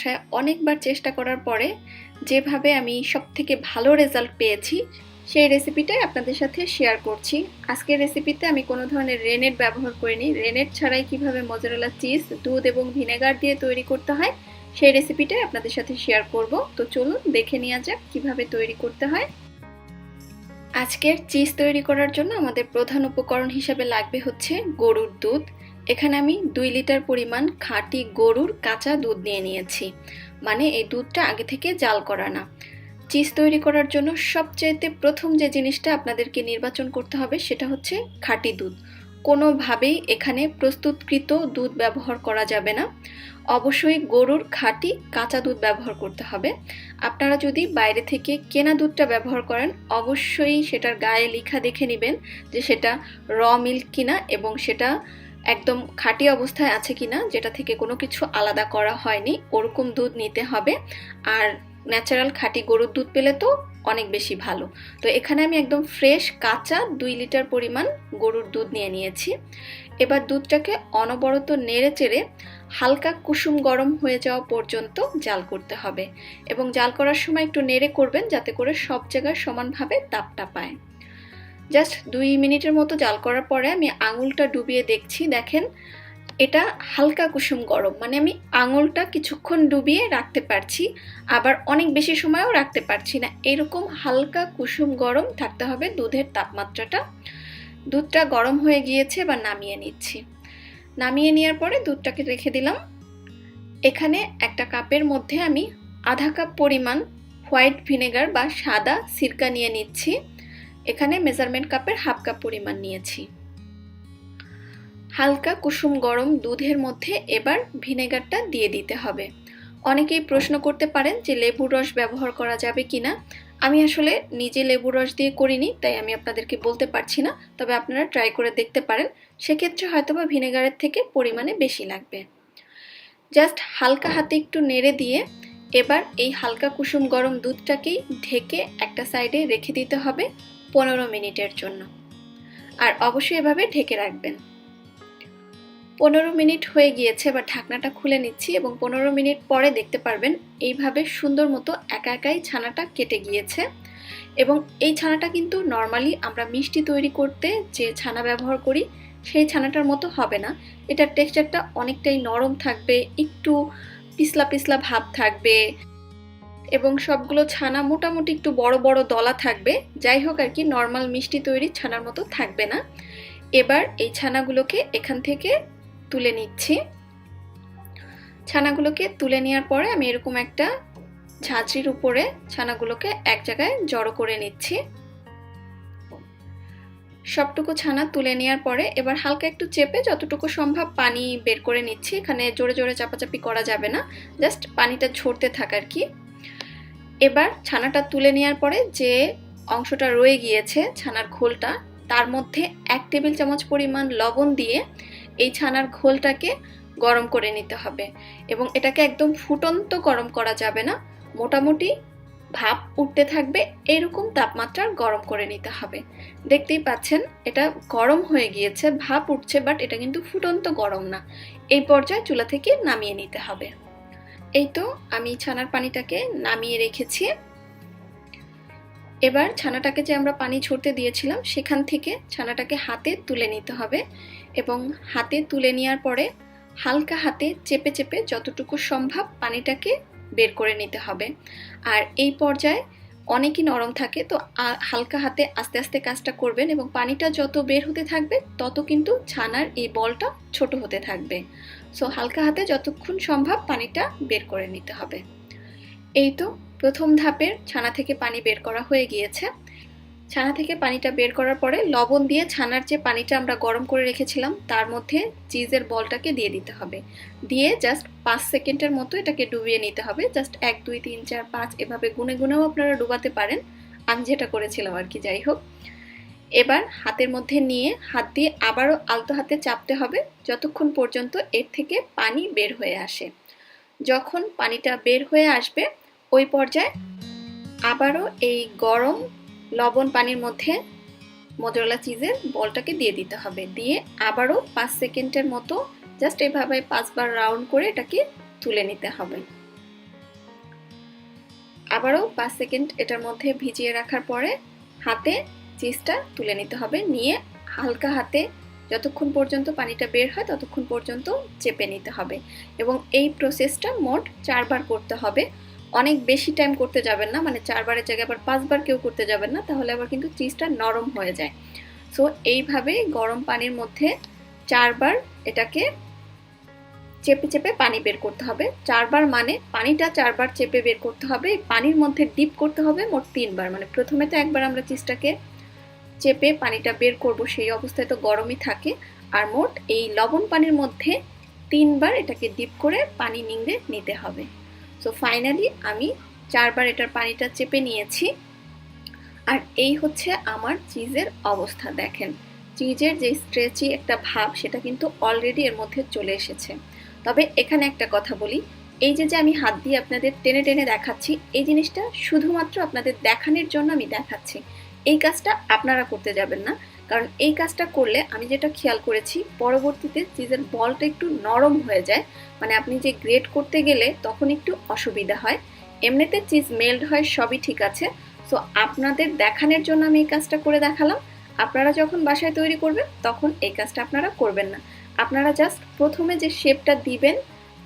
বাসায় অনেকবার চেষ্টা করার পরে যেভাবে আমি সব থেকে ভালো রেজাল্ট পেয়েছি, সেই রেসিপিটাই আপনাদের সাথে শেয়ার করছি। আজকের রেসিপিতে আমি কোনো ধরনের রেনেট ব্যবহার করিনি। রেনেট ছাড়াই কীভাবে মজারেলা চিজ দুধ এবং ভিনেগার দিয়ে তৈরি করতে হয়, সেই রেসিপিটাই আপনাদের সাথে শেয়ার করব। তো চলুন দেখে নেওয়া যাক কীভাবে তৈরি করতে হয়। আজকের চিজ তৈরি করার জন্য আমাদের প্রধান উপকরণ হিসাবে লাগবে হচ্ছে গরুর দুধ। এখানে আমি দুই লিটার পরিমাণ খাঁটি গরুর কাঁচা দুধ নিয়ে নিয়েছি। মানে এই দুধটা আগে থেকে জাল করা না। চিজ তৈরি করার জন্য সবচাইতে প্রথম যে জিনিসটা আপনাদেরকে নির্বাচন করতে হবে সেটা হচ্ছে খাঁটি দুধ। কোনোভাবেই এখানে প্রস্তুতকৃত দুধ ব্যবহার করা যাবে না। অবশ্যই গরুর খাঁটি কাঁচা দুধ ব্যবহার করতে হবে। আপনারা যদি বাইরে থেকে কেনা দুধটা ব্যবহার করেন, অবশ্যই সেটার গায়ে লিখা দেখে নেবেন যে সেটা র মিল্ক কিনা এবং সেটা একদম খাঁটি অবস্থায় আছে কিনা, যেটা থেকে কোনো কিছু আলাদা করা হয়নি, ওরকম দুধ নিতে হবে। আর ন্যাচারাল খাঁটি গরুর দুধ পেলে তো অনেক বেশি ভালো। তো এখানে আমি একদম ফ্রেশ, কাঁচা দুই লিটার পরিমাণ গরুর দুধ নিয়ে নিয়েছি। এবার দুধটাকে অনবরত নেড়ে চেড়ে হালকা কুসুম গরম হয়ে যাওয়া পর্যন্ত জাল করতে হবে। এবং জাল করার সময় একটু নেড়ে করবেন, যাতে করে সব জায়গায় সমানভাবে তাপটা পায়। জাস্ট দুই মিনিটের মতো জাল করার পরে আমি আঙুলটা ডুবিয়ে দেখছি, দেখেন, এটা হালকা কুসুম গরম। মানে আমি আঙুলটা কিছুক্ষণ ডুবিয়ে রাখতে পারছি, আবার অনেক বেশি সময়ও রাখতে পারছি না। এরকম হালকা কুসুম গরম থাকতে হবে দুধের তাপমাত্রাটা। দুধটা গরম হয়ে গিয়েছে বা নামিয়ে নিচ্ছি। নামিয়ে নেওয়ার পরে দুধটাকে রেখে দিলাম। এখানে একটা কাপের মধ্যে আমি আধা কাপ পরিমাণ হোয়াইট ভিনেগার বা সাদা সিরকা নিয়ে নিচ্ছি। এখানে মেজারমেন্ট কাপের হাফ কাপ পরিমাণ নিয়েছি। হালকা কুসুম গরম দুধের মধ্যে এবার ভিনেগারটা দিয়ে দিতে হবে। অনেকেই প্রশ্ন করতে পারেন যে লেবুর রস ব্যবহার করা যাবে কিনা। আমি আসলে নিজে লেবুর রস দিয়ে করিনি, তাই আমি আপনাদেরকে বলতে পারছি না, তবে আপনারা ট্রাই করে দেখতে পারেন। সেক্ষেত্রে হয়তোবা ভিনেগারের থেকে পরিমাণে বেশি লাগবে। জাস্ট হালকা হাতে একটু নেড়ে দিয়ে এবার এই হালকা কুসুম গরম দুধটাকেই ঢেকে একটা সাইডে রেখে দিতে হবে। পনেরো মিনিটের জন্য। আর অবশ্যই এভাবে ঢেকে রাখবেন। পনেরো মিনিট হয়ে গিয়েছে, এবার ঢাকনাটা খুলে নিচ্ছি এবং পনেরো মিনিট পরে দেখতে পারবেন এইভাবে সুন্দর মতো একা একাই ছানাটা কেটে গিয়েছে। এবং এই ছানাটা কিন্তু নর্মালি আমরা মিষ্টি তৈরি করতে যে ছানা ব্যবহার করি, সেই ছানাটার মতো হবে না। এটার টেক্সচারটা অনেকটাই নরম থাকবে, একটু পিছলা পিছলা ভাব থাকবে। এবং সবগুলো ছানা মোটামুটি একটু বড় বড় দলা থাকবে। যাই হোক আর কি নর্মাল মিষ্টি তৈরি ছানার মতো থাকবে না। এবার এই ছানাগুলোকে এখান থেকে তুলে নিচ্ছি। ছানাগুলোকে তুলে নেওয়ার পরে আমি এরকম একটা ঝাঁঝরির উপরে ছানাগুলোকে এক জায়গায় জড়ো করে নিচ্ছি। সবটুকু ছানা তুলে নেওয়ার পরে এবার হালকা একটু চেপে যতটুকু সম্ভব পানি বের করে নিচ্ছি। এখানে জোরে জোরে চাপাচাপি করা যাবে না, জাস্ট পানিটা ঝরতে থাক আর কি। এবার ছানাটা তুলে নেওয়ার পরে যে অংশটা রয়ে গিয়েছে, ছানার খোলটা, তার মধ্যে এক টেবিল চামচ পরিমাণ লবণ দিয়ে এই ছানার খোলটাকে গরম করে নিতে হবে এবং এটাকে একদম ফুটন্ত গরম করা যাবে না। মোটামুটি ভাপ উঠতে থাকবে, এরকম তাপমাত্রার গরম করে নিতে হবে। দেখতেই পাচ্ছেন, এটা গরম হয়ে গিয়েছে, ভাপ উঠছে বাট এটা কিন্তু ফুটন্ত গরম না। এই পর্যায়ে চুলা থেকে নামিয়ে নিতে হবে। এই তো আমি ছানার পানিটাকে নামিয়ে রেখেছি। এবার ছানাটাকে যে আমরা পানি ছড়তে দিয়েছিলাম, সেখান থেকে ছানাটাকে হাতে তুলে নিতে হবে এবং হাতে তুলে নেওয়ার পরে হালকা হাতে চেপে চেপে যতটুকু সম্ভব পানিটাকে বের করে নিতে হবে। আর এই পর্যায়ে অনেকই নরম থাকে, তো হালকা হাতে আস্তে আস্তে কাজটা করবেন এবং পানিটা যত বের হতে থাকবে, তত কিন্তু ছানার এই বলটা ছোট হতে থাকবে। সো হালকা হাতে যতক্ষণ সম্ভব পানিটা বের করে নিতে হবে। এই তো প্রথম ধাপের ছানা থেকে পানি বের করা হয়ে গিয়েছে। ছানা থেকে পানিটা বের করার পরে লবণ দিয়ে ছানার যে পানিটা আমরা গরম করে রেখেছিলাম, তার মধ্যে চিজের বলটাকে দিয়ে দিতে হবে। দিয়ে জাস্ট পাঁচ সেকেন্ডের মতো এটাকে ডুবিয়ে নিতে হবে। জাস্ট এক, দুই, তিন, চার, পাঁচ, এভাবে গুনে গুনেও আপনারা ডুবাতে পারেন। আমি যেটা করেছিলাম আর কি, যাই হোক। এবার হাতের মধ্যে নিয়ে হাত দিয়ে আবারও আলতো হাতে চাপতে হবে যতক্ষণ পর্যন্ত এর থেকে পানি বের হয়ে আসে। যখন পানিটা বের হয়ে আসবে, ওই পর্যায়ে আবারও এই গরম লবণ পানির মধ্যে মোজরলা চিজের বলটাকে দিয়ে দিতে হবে। দিয়ে আবারও পাঁচ সেকেন্ডের মতো জাস্ট এভাবে পাঁচবার রাউন্ড করে এটাকে তুলে নিতে হবে। আবারও পাঁচ সেকেন্ড এটার মধ্যে ভিজিয়ে রাখার পরে হাতে চিজটা তুলে নিতে হবে। নিয়ে হালকা হাতে যতক্ষণ পর্যন্ত পানিটা বের হয় ততক্ষণ পর্যন্ত চেপে নিতে হবে এবং এই প্রসেসটা মোট চারবার করতে হবে। অনেক বেশি টাইম করতে যাবেন না মানে চারবারের জায়গায় আবার পাঁচবার কেউ করতে যাবেন না, তাহলে আবার কিন্তু চিজটা নরম হয়ে যায়। সো এইভাবে গরম পানির মধ্যে চারবার এটাকে চেপে চেপে পানি বের করতে হবে। চারবার মানে পানিটা চারবার চেপে বের করতে হবে, পানির মধ্যে ডিপ করতে হবে মোট তিনবার। মানে প্রথমে তো একবার আমরা চিজটাকে চেপে পানিটা বের করব, সেই অবস্থায় তো গরমই থাকে। আর মোট এই লবণ পানির মধ্যে তিনবার এটাকে ডিপ করে পানি নিংড়ে নিতে হবে। সো ফাইনালি আমি চারবার এটার পানিটা চেপে নিয়েছি। আর এই হচ্ছে আমার চিজের অবস্থা, দেখেন। চিজের যে স্ট্রেচি একটা ভাব, সেটা কিন্তু অলরেডি এর মধ্যে চলে এসেছে। তবে এখানে একটা কথা বলি, এই যে যে আমি হাত দিয়ে আপনাদের টেনে টেনে দেখাচ্ছি, এই জিনিসটা শুধুমাত্র আপনাদের দেখানোর জন্য আমি দেখাচ্ছি। এই কাজটা আপনারা করতে যাবেন না। কারণ এই কাজটা করলে আমি যেটা খেয়াল করেছি, পরবর্তীতে চিজের বলটা একটু নরম হয়ে যায়। মানে আপনি যে গ্রেট করতে গেলে তখন একটু অসুবিধা হয়। এমনিতে চিজ মেল্ট হয়, সবই ঠিক আছে। সো আপনাদের দেখানোর জন্য আমি এই কাজটা করে দেখালাম। আপনারা যখন বাসায় তৈরি করবেন, তখন এই কাজটা আপনারা করবেন না। আপনারা জাস্ট প্রথমে যে শেপটা দিবেন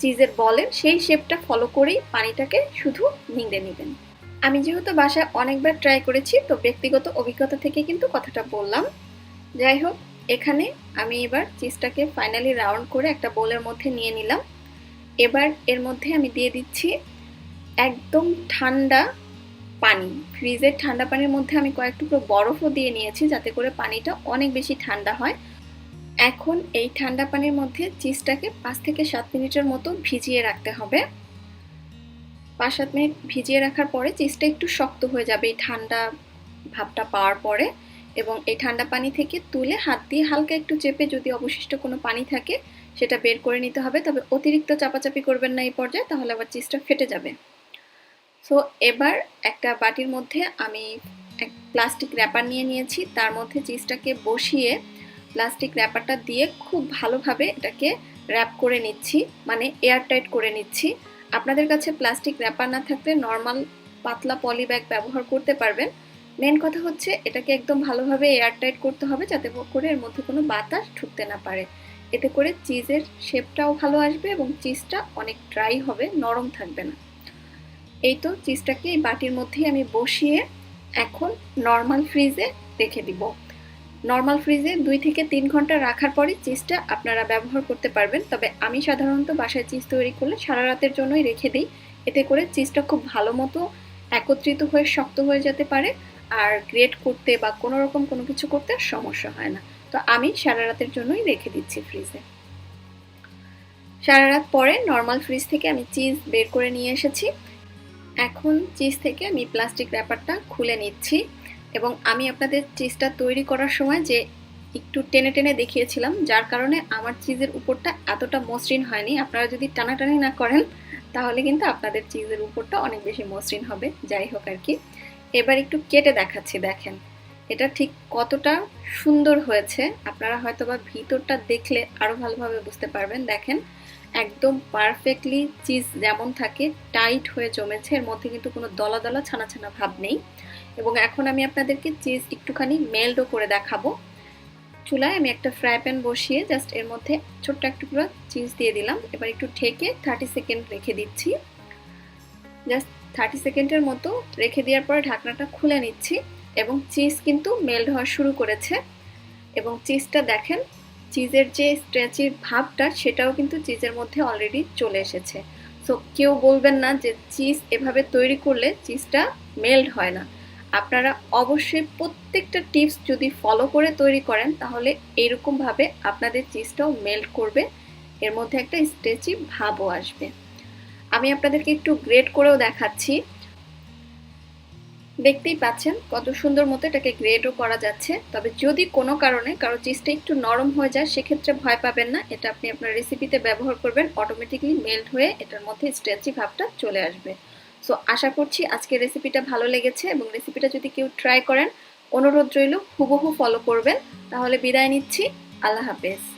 চিজের বলের সেই শেপটা ফলো করেই পানিটাকে শুধু নিংড়ে নেবেন। আমি যেহেতু বাসায় অনেকবার ট্রাই করেছি, তো ব্যক্তিগত অভিজ্ঞতা থেকে কিন্তু কথাটা বললাম। যাই হোক, এখানে আমি এবার চিজটাকে ফাইনালি রাউন্ড করে একটা বোলের মধ্যে নিয়ে নিলাম। এবার এর মধ্যে আমি দিয়ে দিচ্ছি একদম ঠান্ডা পানি। ফ্রিজের ঠান্ডা পানির মধ্যে আমি কয়েক টুকরো বরফও দিয়ে নিয়েছি, যাতে করে পানিটা অনেক বেশি ঠান্ডা হয়। এখন এই ঠান্ডা পানির মধ্যে চিজটাকে পাঁচ থেকে সাত মিনিটের মতো ভিজিয়ে রাখতে হবে। পাঁচ সাত মিনিট ভিজিয়ে রাখার পরে চিজটা একটু শক্ত হয়ে যাবে এই ঠান্ডা ভাবটা পাওয়ার পরে এবং এই ঠান্ডা পানি থেকে তুলে হাত দিয়ে হালকা একটু চেপে যদি অবশিষ্ট কোনো পানি থাকে সেটা বের করে নিতে হবে। তবে অতিরিক্ত চাপাচাপি করবেন না এই পর্যায়ে, তাহলে আবার চিজটা ফেটে যাবে। সো এবার একটা বাটির মধ্যে আমি এক প্লাস্টিক র্যাপার নিয়ে নিয়েছি। তার মধ্যে চিজটাকে বসিয়ে প্লাস্টিক র্যাপারটা দিয়ে খুব ভালোভাবে এটাকে র্যাপ করে নিচ্ছি মানে এয়ারটাইট করে নিচ্ছি। আপনাদের কাছে প্লাস্টিক র্যাপার না থাকলে নর্মাল পাতলা পলি ব্যাগ ব্যবহার করতে পারবেন। মেন কথা হচ্ছে এটাকে একদম ভালোভাবে এয়ারটাইট করতে হবে যাতে করে এর মধ্যে কোনো বাতাস ঢুকতে না পারে। এতে করে চিজের শেপটাও ভালো আসবে এবং চিজটা অনেক ড্রাই হবে, নরম থাকবে না। এই তো চিজটাকে এই বাটির মধ্যেই আমি বসিয়ে এখন নর্মাল ফ্রিজে রেখে দিব। নর্মাল ফ্রিজে দুই থেকে তিন ঘণ্টা রাখার পরে চিজটা আপনারা ব্যবহার করতে পারবেন। তবে আমি সাধারণত বাসায় চিজ তৈরি করলে সারা রাতের জন্যই রেখে দিই। এতে করে চিজটা খুব ভালো মতো একত্রিত হয়ে শক্ত হয়ে যেতে পারে আর গ্রেট করতে বা কোনো রকম কোনো কিছু করতে সমস্যা হয় না। তো আমি সারা রাতের জন্যই রেখে দিচ্ছি ফ্রিজে। সারা রাত পরে নর্মাল ফ্রিজ থেকে আমি চিজ বের করে নিয়ে এসেছি। এখন চিজ থেকে আমি প্লাস্টিক র্যাপারটা খুলে নিচ্ছি। এবং আমি আপনাদের চিজটা তৈরি করার সময় যে একটু টেনে টেনে দেখিয়েছিলাম, যার কারণে আমার চিজের উপরটা এতটা মসৃণ হয়নি। আপনারা যদি টানাটানি না করেন, তাহলে কিন্তু আপনাদের চিজের উপরটা অনেক বেশি মসৃণ হবে। যাই হোক আর কি। এবার একটু কেটে দেখাচ্ছি, দেখেন। এটা ঠিক কতটা সুন্দর হয়েছে। আপনারা হয়তো বা ভিতরটা দেখলে আরও ভালোভাবে বুঝতে পারবেন। দেখেন একদম পারফেক্টলি চিজ যেমন থাকে টাইট হয়ে জমেছে। এর মধ্যে কিন্তু কোনো দলা দলা ছানা ছানা ভাব নেই। এবং এখন আমি আপনাদেরকে চিজ একটুখানি মেল্টও করে দেখাবো। চুলায় আমি একটা ফ্রাই প্যান বসিয়ে জাস্ট এর মধ্যে ছোট্ট এক চিজ দিয়ে দিলাম। এবার একটু ঠেকে থার্টি সেকেন্ড রেখে দিচ্ছি। জাস্ট থার্টি সেকেন্ডের মতো রেখে দেওয়ার পরে ঢাকনাটা খুলে নিচ্ছি। এবং চিজ কিন্তু মেল্ট হওয়া শুরু করেছে। এবং চিজটা দেখেন চিজের যে স্ট্রেচির ভাবটা, সেটাও কিন্তু চিজের মধ্যে অলরেডি চলে এসেছে। সো কেউ বলবেন না যে চিজ এভাবে তৈরি করলে চিজটা মেল্ট হয় না। আপনারা অবশ্যই প্রত্যেকটা টিপস যদি ফলো করে তৈরি করেন, তাহলে এরকমভাবে আপনাদের চিজটাও মেল্ট করবে। এর মধ্যে একটা স্ট্রেচি ভাবও আসবে। আমি আপনাদেরকে একটু গ্রেড করেও দেখাচ্ছি। দেখতেই পাচ্ছেন কত সুন্দর মতো এটাকে গ্রেডও করা যাচ্ছে। তবে যদি কোনো কারণে কারও চিজটা একটু নরম হয়ে যায়, সেক্ষেত্রে ভয় পাবেন না। এটা আপনি আপনার রেসিপিতে ব্যবহার করবেন অটোমেটিকলি মেল্ট হয়ে এটার মধ্যে স্ট্রেচি ভাবটা চলে আসবে। সো আশা করছি আজকের রেসিপিটা ভালো লেগেছে এবং রেসিপিটা যদি কেউ ট্রাই করেন, অনুরোধ রইল, হুবহু ফলো করবেন। তাহলে বিদায় নিচ্ছি। আল্লাহ হাফেজ।